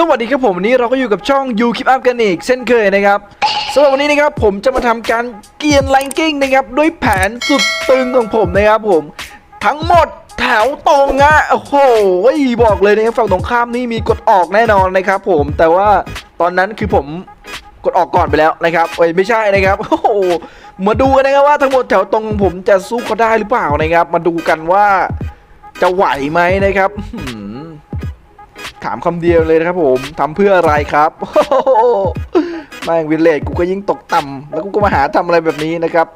สวัสดีครับผมวันนี้เราก็อยู่กับช่อง You Keep Up กันอีกเช่นเคยนะครับสำหรับวันนี้นะครับผมจะมาทำการเกียนแรงกิ้งนะครับด้วยแผนสุดตึงของผมนะครับผม ทั้งหมดแถวตรงอะโอ้โหบอกเลยนะครับฝั่งตรงข้ามนี่มีกดออกแน่นอนนะครับผมแต่ว่าตอนนั้นคือผมกดออกก่อนไปแล้วนะครับเอ้ยไม่ใช่นะครับโอ้โหมาดูกันนะครับว่าทั้งหมดแถวตรงของผมจะสู้เขาได้หรือเปล่านะครับ มาดูกันว่าจะไหวไหมนะครับหื ถามคำเดียวเลยนะครับผมทำเพื่ออะไรครับแม่งวิลเลจกูก็ยิ่งตกต่ำแล้วกูก็มาหาทำอะไรแบบนี้นะครับ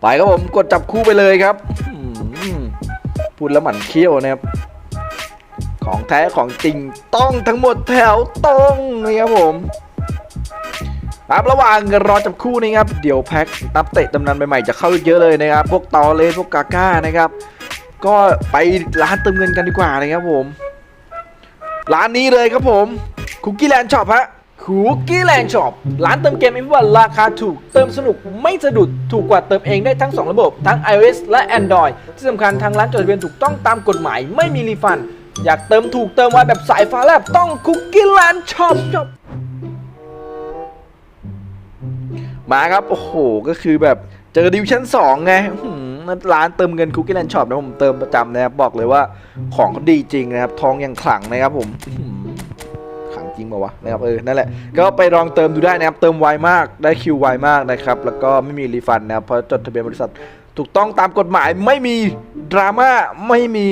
ไปครับผมกดจับคู่ไปเลยครับพูดแล้วหมันเคี้ยวนะครับของแท้ของจริงต้องทั้งหมดแถวตรงนะครับผมครับระหว่างรอจับคู่นะครับ เดี๋ยวแพ็คนับเตะตำนานใหม่ๆจะเข้าเยอะเลยนะครับ พวกตอเลสพวกกาก้านะครับ ก็ไปร้านเติมเงินกันดีกว่านะครับผม ร้านนี้เลยครับผมคุกกี้แลนด์ช็อปฮะคุกกี้แลนด์ช็อปร้านเติมเกมอินวันราคาถูก เติมสนุกไม่สะดุดถูกกว่าเติมเองได้ทั้ง 2 ระบบ ทั้ง iOS และ Android ที่สำคัญทางร้านจดทะเบียนถูกต้องตามกฎหมายไม่มีรีฟัน อยากเติมถูกเติมไวแบบสายฟ้าแลบต้องคุกกี้แลนด์ช็อปช็อปมาครับ โอ้โห ก็คือแบบเจอดิวชั่น2ไงหื ร้านเติมเงินคุกกี้แลนด์ช็อปนะผมเติมประจำนะครับบอกเลยว่าของเขาดีจริงนะครับ ทองอยังขลังนะครับผมขังจริงป่าวะนะครับเออนั่นแหละก็ไปลองเติมดูได้นะครับ เติมไวมากได้คิวไวมากนะครับ แล้วก็ไม่มีรีฟันนะครับเพราะจดทะเบียนบริษัทถูกต้องตามกฎหมายไม่มีดราม่าไม่มี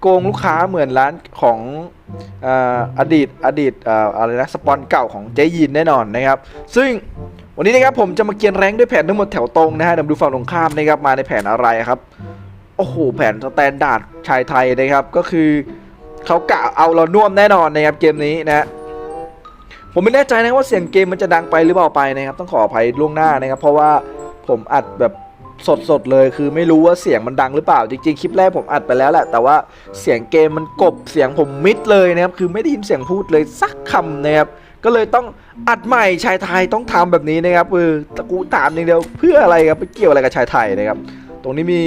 โกงลูกค้าเหมือนร้านของออดีตอดีตออะไรนะสปอนเก่าของเจยินแน่นอนนะครับ ซึ่ง วันนี้นะครับผมจะมาเกียนแรงด้วยแผนทั้งหมดแถวตรงนะฮะเดี๋ยวดูฝั่งตรงข้ามนะครับมาในแผนอะไรครับ โอ้โหแผนสแตนดาร์ดชายไทยนะครับก็คือเขากะเอาเราน่วมแน่นอนนะครับเกมนี้นะผมไม่แน่ใจนะว่าเสียงเกมมันจะดังไปหรือเปล่าไปนะครับต้องขออภัยล่วงหน้านะครับ เพราะว่าผมอัดแบบสดๆเลยคือไม่รู้ว่าเสียงมันดังหรือเปล่า จริงๆคลิปแรกผมอัดไปแล้วแหละแต่ว่าเสียงเกมมันกบเสียงผมมิดเลยนะครับคือไม่ได้ยินเสียงพูดเลยสักคำนะครับ ก็เลยต้องอัดใหม่ชายไทยต้องทำแบบนี้นะครับเออตะกูถามอย่างเดียวเพื่ออะไรครับไปเกี่ยวอะไรกับชายไทยนะครับ ตรงนี้มี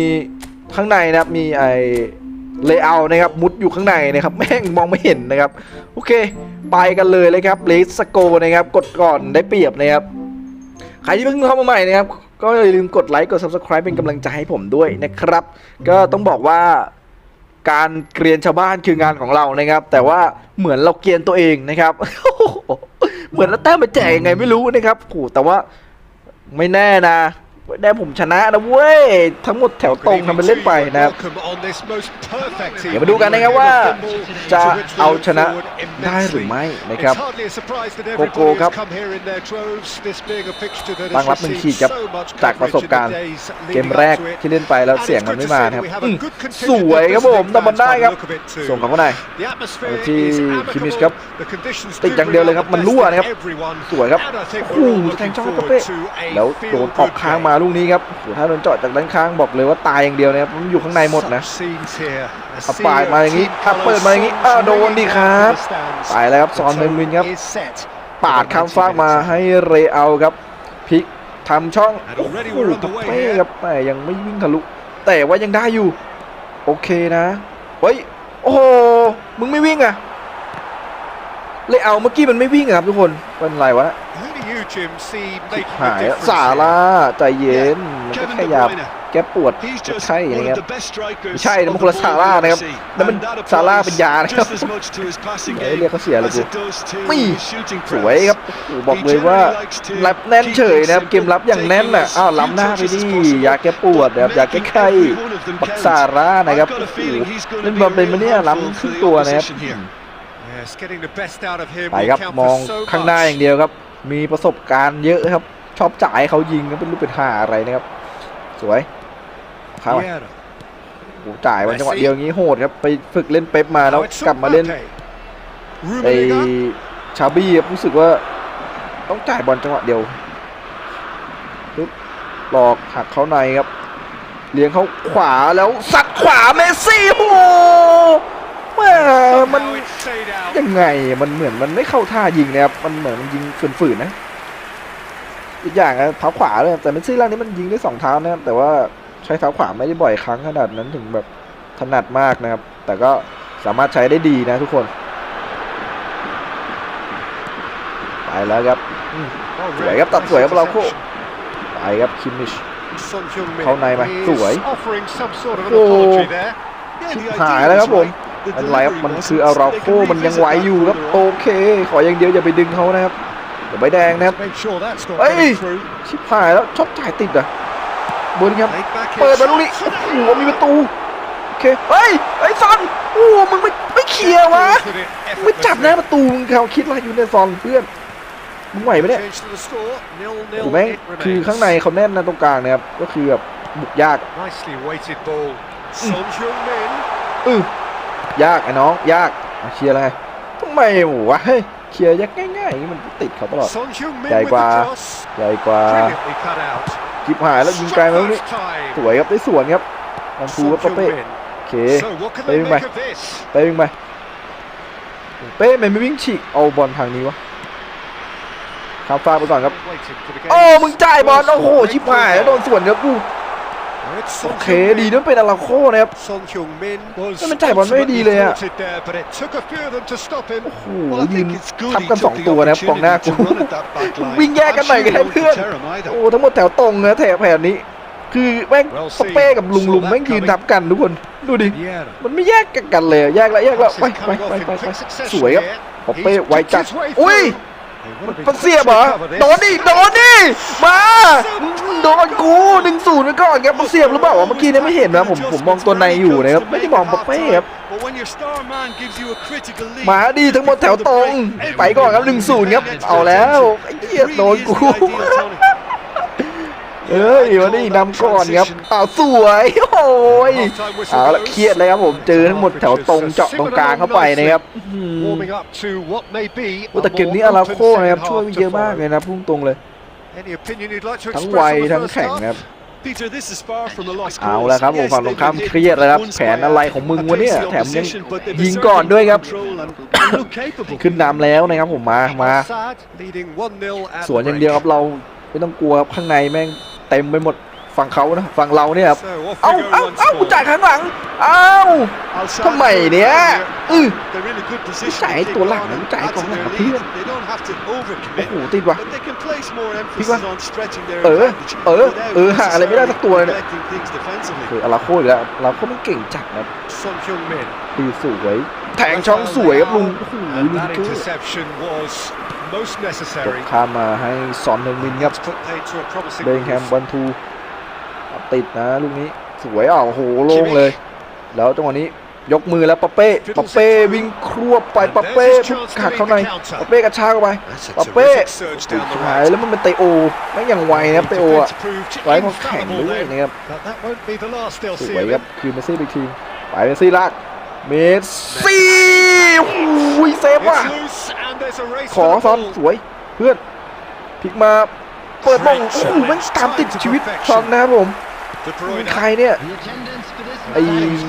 ข้างในนะครับมีไอเลเยอร์นะครับมุดอยู่ข้างในนะครับแม่งมองไม่เห็นนะครับ โอเค ไปกันเลยเลยครับเลสโกนะครับ กดก่อนได้เปรียบนะครับใครที่เพิ่งเข้ามาใหม่นะครับ ก็อย่าลืมกดไลค์กด subscribe เป็นกำลังใจให้ผมด้วยนะครับ ก็ต้องบอกว่า การเกรียนชาวบ้านคืองานของเรานะครับ แต่ว่าเหมือนเราเกรียนตัวเองนะครับ เหมือนเราแต้มไปแจกยังไงไม่รู้นะครับโอ้โหแต่ว่าไม่แน่นะ ไม่แน่ผมชนะนะเว้ย ทั้งหมดแถวตรงทำเป็นเล่นไปนะครับ เดี๋ยวมาดูกันนะครับว่า จะเอาชนะได้หรือไม่นะครับโกโก้ครับตั้งรับหนึ่งขีดครับจากประสบการณ์ เกมแรกที่เล่นไปแล้วเสียงมันไม่มานะครับอืมสวยครับผมแต่มันได้ครับ ส่งกลับเข้าในที่คิมิชครับติดอย่างเดียวเลยครับมันรั่วนะครับ สวยครับโอ้โหแทงช่องกระเป๊ะแล้วโดนออกค้างมาลูกนี้ครับถ้าโดนเจาะจากด้านข้างบอกเลยว่าตายอย่างเดียวนะครับมันอยู่ข้างในหมดนะเอาปาดมาอย่างนี้ถ้าเปิดมาอย่างนี้อ้าโดนดิครับตายแล้วครับซอนเมนมินครับ ปาดข้ามฟากมาให้เรอัลครับพลิกทำช่องโอ้โหเป้ครับแต่ยังไม่วิ่งทะลุแต่ว่ายังได้อยู่ โอเคนะเฮ้ยโอ้โหมึงไม่วิ่งอะเรอัลเมื่อกี้มันไม่วิ่งอะครับทุกคนเป็นไรวะ ชิบหายอะสาล่าใจเย็น มันก็แค่ยาแก้ปวดจะไข้นะครับไม่ใช่นะมันคนละซาร่านะครับนั่นมันซาร่าเป็นยานะครับเอ้ยเรียกเขาเสียเลยกูไม่สวยครับโอ้โหบอกเลยว่ารับแน่นเฉยนะครับ เกมรับอย่างแน่นอะ อ้าวล้ำหน้าไปดิยาแก้ปวดนะครับยาแก้ไข้ปักซาร่านะครับโอ้โหเล่นบอลเป็นมาเนี่ยล้ำครึ่งตัวนะครับไปครับมองข้างหน้าอย่างเดียวครับ มีประสบการณ์เยอะครับ ชอบจ่ายให้เขายิงก็เป็นรูปเป็นหาอะไรนะครับ สวยเข้าไปโอ้โหจ่ายวันจังหวะเดียวงี้โหดครับ ไปฝึกเล่นเป๊ปมาแล้วกลับมาเล่นไอชาบี้ครับรู้สึกว่าต้องจ่ายบอลจังหวะเดียวปึ๊บหลอกหักเขาในครับ เลี้ยงเขาขวาแล้วสัดขวาเมสซี่โอ้โห แม่มันยังไงมันเหมือนมันไม่เข้าท่ายิงนะครับมันเหมือนมันยิงฝืนๆนะอีกอย่างนะเท้าขวาเลยแต่เมสซี่ล่างนี้มันยิงได้สองเท้านะครับแต่ว่าใช้เท้าขวาไม่ได้บ่อยครั้งขนาดนั้นถึงแบบถนัดมากนะครับ แต่ก็สามารถใช้ได้ดีนะทุกคนแล้วครับสวยครับตัดสวยครับเราโคไปครับคิมมิชเข้าในไหมสวยโอ้ชิบหายแล้วครับผมไม่เป็นไรครับมันคืออาราโคมันยังไหวอยู่ครับโอเค ขออย่างเดียวอย่าไปดึงเขานะครับเดี๋ยวใบแดงนะครับเฮ้ยชิบหายแล้วชอบจ่ายติดอะบนครับเปิดมาลูกนี้โอ้โหมีประตูโอเคเฮ้ยไอ้ซอนโอ้โหมึงไม่ไม่เคลียร์วะมึงไม่จับนะประตูมึงเขาคิดอะไรอยู่ในยซอนเพื่อนมึงไหวไหมเนี่ยกูแม่งคือข้างในเขาแน่นนะตรงกลางนะครับก็คือแบบบุกยาก Nicely weighted ball. Son Heung-min. อือ ยากไอ้น้องยากอะเคลียร์อะไรทำไมวะเฮ้ยเคลียร์ยากง่ายๆอย่างนี้มันติดเขาตลอด Son Heung-min Chạy with qua. the cross. ใหญ่กว่า Brilliantly cut out. จิบหายแล้วยิงไกลมาลูกนี้ First time. สวยครับได้สวนครับลองทู Son ครับปะเป้ Heung-min. โอเค So what can Đây they bên make mày. of this? ไปวิ่งไปเป้มันไม่วิ่งฉีกเอาบอลทางนี้วะข้ามฟ้าไปก่อนครับ Waiting for the game. โอ้มึงจ่ายบอลโอ้โหชิบหายแล้วโดนสวนครับกู It's โอ Son เค Heung-min. ดีนั่นเป็นอาราโคนะครับ Son Heung-min was นี่มันจ่ายบอลไม่ดีเลยอะ ultimately thwarted there, but it took a few of them to stop him. โอ้โห Well, I ยืน think it's good ทับ he กัน took สอง the ตัวนะครับกองหน้า opportunity กู to run at that back line. วิ่งแยกกันหน่อย I'm ก็ sure ได้ he เพื่อน won't deter him either. โอ้ทั้งหมดแถวตรงนะแถวแผนนี้ คือแม่ง Well ปะเป้กับลุงลุงแม่งยืนทับกันทุกคนดูดิ Vieira. มันไม่แยกกันเลยอะแยกแล้วแยกแล้ว Passes ไปไป coming ไป off in ไปไป quick succession สวยครับ here. ปะเป้ He's ไวจัด picked his way อุ้ย through. They would have been มันเสียบเหรอ quick to cover this. โดนดิโดนดิมาโดนกูหนึ่งศูนย์ไปก่อนครับมันเสียบหรือเปล่าวะเมื่อกี้เนี่ยไม่เห็นนะผมผมมองตัวในอยู่นะครับไม่ได้มองปะเป้ครับ But when your star man gives you a critical lead, มาดีทั้งหมดแถวตรงไปก่อนครับหนึ่งศูนย์ครับเอาแล้วไอ้เหี้ยโดนกู เอ้ยวันนี้นำก่อนครับอ้าวสวยโอ้ยเอาละเครียดเลยครับผมเจอทั้งหมดแถวตรงเจาะตรงกลางเข้าไปนะครับอืม Warming up to what may be โอ้ a แต่เกม more นี้อารา open โคนะครับ second ช่วย half เย to อะมาก follow. เลยนะพุ่งตรงเลย Any opinion you'd like to ทั้ง express วัย on the ทั้ง first แข่ง half? นะครับ Peter, this is far from a lost เอา cause. แล้วครับผม Yes, ฝั่งตรง they've ข้าม been เครียดแล้วครับ hit แผนอะไรของมึงวะเนี่ย against the แถมยัง opposition, but they've ยิง asserted ก่อนด้วยครับ control and- and look capable. ขึ้นนำแล้วนะครับผมมามา Al-Sadd leading 1-0 at สวน the อย่าง break. เดียวครับเราไม่ต้องกลัวครับข้างในแม่ง เต็มไปหมดฝั่งเขานะฝั่งเราเนี่ยครับ So off เอ้า we go เอ้า once เอ้ากู more. จ่ายข้างหลังเอ้า Al-Sadd ทำไมเนี่ยอือ They're in a good position จ่าย to kick ตัวหลัง on and จ่าย add กอง to หลัง their เพื่อน lead. They don't have to โอ้ overcommit, โหติดว่ะ but they can place more Thích quá. emphasis on stretching their เออ advantage เออ without เออหาอะไรไม่ได้สักตัวเลยเนี่ย neglecting things defensively. คืออาราโคอีกแล้วเราก็มันเก่งจัดนะ Son Heung-min. ตีสวยแทงช่องสวยครับลุงโอ้โห And ลุง that เกอร์ interception was most จบ necessary. ข้ามมาให้ซอนหนึ่งมินครับ It's put paid to a promising เบงแฮม move. วันทูติดนะลูกนี้สวยอะโอ้โหโล่งเลย แล้วจังหวะนี้ยกมือแล้วปะเป้ปะเป้วิ่งครวบไปปะเป้ปุ๊บขัดเข้าในปะเป้กระชากเข้าไป That's a ปะเป้ terrific surge down the หาย right. แล้วมันเป็นเตโอแม่งอย่างไวนะเตโออะ Defense proved ไว้พอแข่ง infallible ด้วย then. นะครับ But that won't be the last they'll ส see วย of ครับ him. คือเมสซี่ไปอีกทีไปเมสซี่ลาก เมสซี่โอ้ยเซฟว่ะ It's loose and there's a race ขอ for the ซ้อน ball. สวยเพื่อนพลิกมาเปิดมงโอ้โหแมันตามติดชีวิตซอนนะครับผม De เป็น Bruyne. ใครเนี่ยไอ้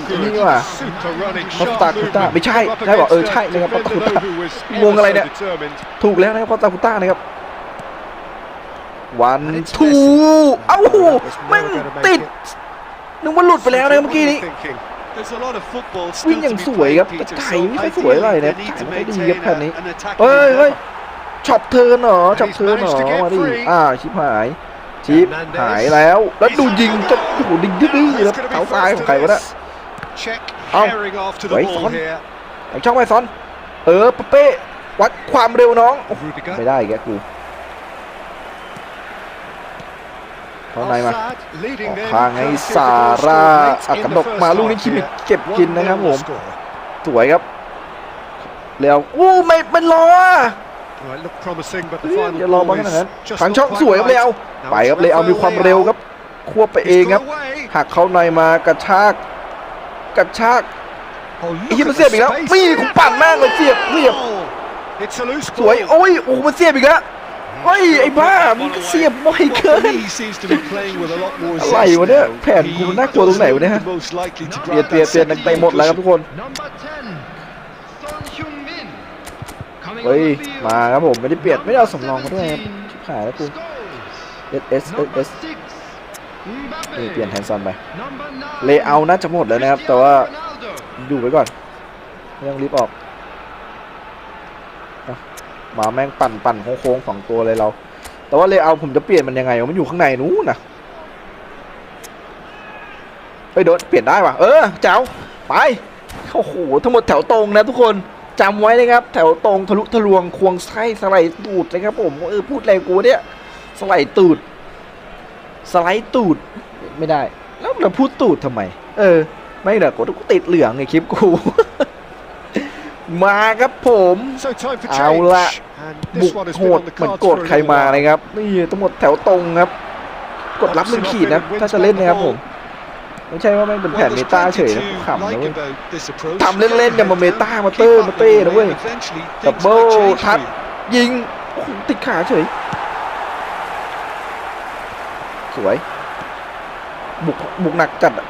Good. นี่ว่ะ Super running, คอส sharp ตาคูต้า movement. ไม่ใช่ Up ใช่ป่ะเออ against ใช่ a นะครับคอสตาคู defender ต้า who was งง ever อะไร so เนี่ย determined. ถูกแล้วนะครับคอสตาคูต้านะครับวันทูเอ้าแม่งติดนึกว่าหลุดไปแล้วนะเมื่อกี้นี้ Thinking. There's a lot of football วิ่ง still อย่าง to be สวย played, ครับ Peter, แต่ so ไถ่ไม่ค่อยสวยอะไร ideally นะ they need ไถ่ to ไม่ค่อยดี maintain ครับแผ่น a- นี้ an attacking เฮ้ยเฮ้ย endeavour. ช็อปเทิร์นเหรอช็อปเทิร์นเหรอมาดิอ่าชิบหายชิปหายแล้วแล้วดูยิงจะโอ้โหดิงดื้อๆแล้ว He's gonna be เท้าซ้าย first ของ to ใครวะเนี่ย this. Check Âu. herring off to the Quẩy ball son. here. ไอ้ช่องไปซ้อน เออปะเป้วัดความเร็วน้องโอ้โห Rudiger. ไม่ได้แกกูเข้าในมา Al-Sadd leading ออก them. ข้างให้ Courtesy of the ซา goal ร่า scored late อัก in กระ the ดก first มาลูกนี้ half คิมิ here. เก็บกินนะครับผม1-0 score. สวยครับ แล้วอู้ไม่เป็นรออะ Well, it looked promising, but เฮ้ the ย final อย่ารอ ball มาขนาด is นั้น just ทาง not ช่อง quite สวยครับ right. เลยเอา Now ไป it's ครับเลยเอา Rafael มีความเร็วครับ ควบไป He's เองครับ got away. หักเข้าในมากระชากกระชาก Oh, ไอ้ look เหี้ย at มัน the เสียบอีกแล้ว space. มีกูปั่นแม่งเลยเสียบเสียบ Oh, It's a loose สวย ball. โอ้ยโอ้โหมันเสียบอีกแล้ว เฮ้ยไอ้บ้ามึงก็เสียบบ่อย Well, เกิ for น me, he seems to be playing with a lot more อะไร zest วะเนี่ย now. แผนกูมันน่ากลัวตรงไหนวะเนี่ย He most likely to เปลี่ยน grab เปลี่ยน that เปลี่ยนนัก second เตะหมดแล้วครับทุกคน Number 10, Son Heung-min. Coming เฮ้ย on the field, มาครับผมไม่ได้เปลี่ยนไม่ได้เอาสำรองมาด้วยครับ 17, ชิบหายแล้วกู Scholes. S S S Number S 6, นี่ Mbappe. เปลี่ยนแทนซอนไป Number 9, เลเอาน่าจะหมดแล้วนะครับ แต่ว่า Cristiano Ronaldo. อยู่ไว้ก่อนไม่ต้องรีบออกอะ มาแม่งปั่นปั่นโค้งๆสองตัวเลยเรา แต่ว่าเลยเอาผมจะเปลี่ยนมันยังไงมันอยู่ข้างในนู้นนะเฮ้ยโดนเปลี่ยนได้ว่ะเออเจ้าไปโอ้โหทั้งหมดแถวตรงนะทุกคนจำไว้นะครับ แถวตรงทะลุทะลวงควงไส้สไลด์ตูดนะครับผมเออพูดอะไรกูเนี่ยสไลด์ตูด สไลด์ตูดไม่ได้ แล้วเราพูดตูดทำไม เออ ไม่เดี๋ยวกูกูติดเหลืองไงคลิปกู มาครับผม So time for เอา change. ละ And บุ this ก one has โห been ด on the เหมือน cards โกรธ for a ใคร little มา while. นะครับนี่ทั้งหมดแถวตรงครับ กดรับหนึ่งขีดนะถ้าจะเล่นนะครับผมไม่ใช่ว่าแม่งเป็นแผน Well, เม there's ตา plenty เฉยนะ to ขำนะ like เว้ย about this approach. ทำเล่นๆอย่ามาเมตามาเตอร์มาเต้นะเว้ย Eventually, ดับ things เบิล might change ทัด for you. ยิงโอ้โหติดขาเฉย สวย บุกบุกหนักจัดอะ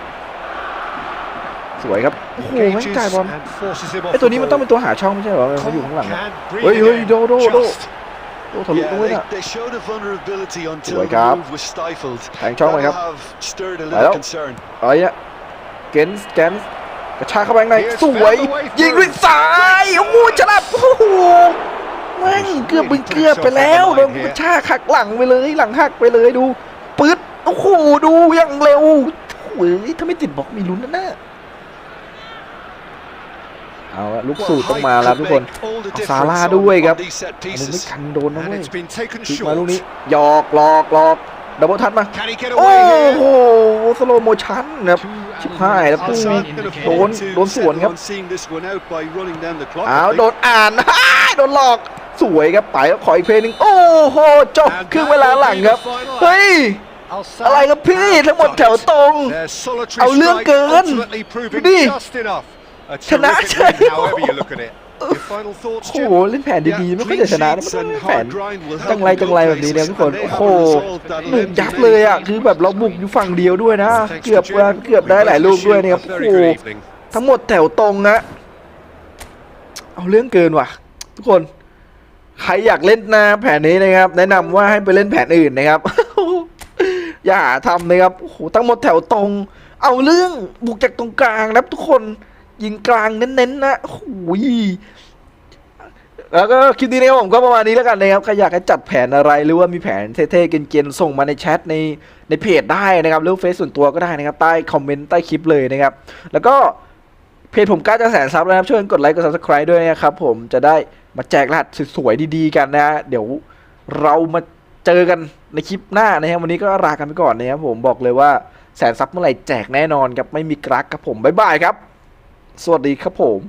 สวยครับ โอ้โหแม่ง Engages จ่ายบอล and forces him off ไอตัวนี้ the มันต้อง ball. เป็นตัวหาช่องไม่ใช่เหรอมันอยู่ข้างหลังอะ Can breathe เฮ้ยเฮ้ย again. โดโดโด Just โดทะลุ Yeah, ด้วย they, นะ they showed a vulnerability until Rồi the cáp. move was stifled. แทงช่องไปครับ That'll have stirred a Đấy little đâu. concern. เอ้ยเนี่ยเกนส์เกนส์กระชากเข้าไปข้างใน Here's สวย found the way through ยิงด้วยซ้ายโอ้โหฉลับโอ้โหแม่งเกือบเป็นเกือบไปแล้วโดนกระชากหักหลังไปเลยหลังหักไปเลยดูปึ๊ดโอ้โหดูอย่างเร็วโอ้ยถ้าไม่ติดบล็อกมีลุ้นนะน่ะ เอาละลูก Well, สูตรต้อง height มาแล้ว could ทุกคน make all the เอา difference ซาร่า on- ด้วยครับ on these set อันนี้ไม่ pieces. ทันโดนนะ And เว้ย it's been taken พลิกมาลูก short. นี้หยอกหลอกหลอกดับเบิลทัดมา Can he get โอ้ away โห here? สโลโมชั่นครับชิบหายแล้ว Al ปุ้ง Sadd gonna โดน fall โดนสวนครับ On seeing this one out by running down the clock. อ้า I ว think. โดนอ่านโดนหลอกสวยครับไปแล้วขออีกเพลงหนึงโอ้โหจบครึ่งเวลาหลังครับ เฮ้ย Al Sadd อะไรครับพี่ทั้งหมดแถวตรง Their solitary เอาเรื่อง strike เกิน ultimately proving ดิ just enough. A ชนะ terrific เฉย win, however you look at it. Your final โอ้ thoughts, โห Jim? เล่นแผนดีๆไม่ค่อยจะชนะนะไม่ต้องเล่นแผนจัจังงไรไรจัจังงไรไรแบแบบบนี้นี้เนี่เนี่ยยทุทุกกคคนนโอ้โอ้โหโหหนึ่งยับเลยอะคือแบบเราบุกอยู่ฝั่งเดียวด้วยนะ Thanks เกือบ to ว่า Jim. เกือบได้หลายลูกด้วยนะครับ A โอ้ very โห good evening. ทั้งหมดแถวตรงนะเอาเรื่องเกินว่ะ ทุกคน ใครอยากเล่นนะแผนนี้นะครับ แนะนำว่าให้ไปเล่นแผนอื่นนะครับ อย่าหาทำนะครับโอ้โหทั้งหมดแถวตรง เอาเรื่องบุกจากตรงกลางนะครับทุกคน ยิงกลางเน้นๆนะโอ้โหแล้วก็คลิปนี้นะครับผมก็ประมาณนี้แล้วกันนะครับใครอยากให้จัดแผนอะไรหรือว่ามีแผนเท่ๆเกรียนๆส่งมาในแชทในในเพจได้นะครับหรือเฟซส่วนตัวก็ได้นะครับ ใต้คอมเมนต์ใต้คลิปเลยนะครับ แล้วก็เพจผมกล้าจะแสนซับแล้วนะครับช่วยกดไลค์กด subscribe ด้วยนะครับผมจะได้มาแจกรหัสสวยๆดีๆกันนะฮะเดี๋ยวเรามาเจอกันในคลิปหน้านะครับวันนี้ก็ลากันไปก่อนนะครับผมบอกเลยว่าแสนซับเมื่อไหร่แจกแน่นอนครับไม่มีกรักครับผมบ๊ายบายครับ สวัสดีครับผม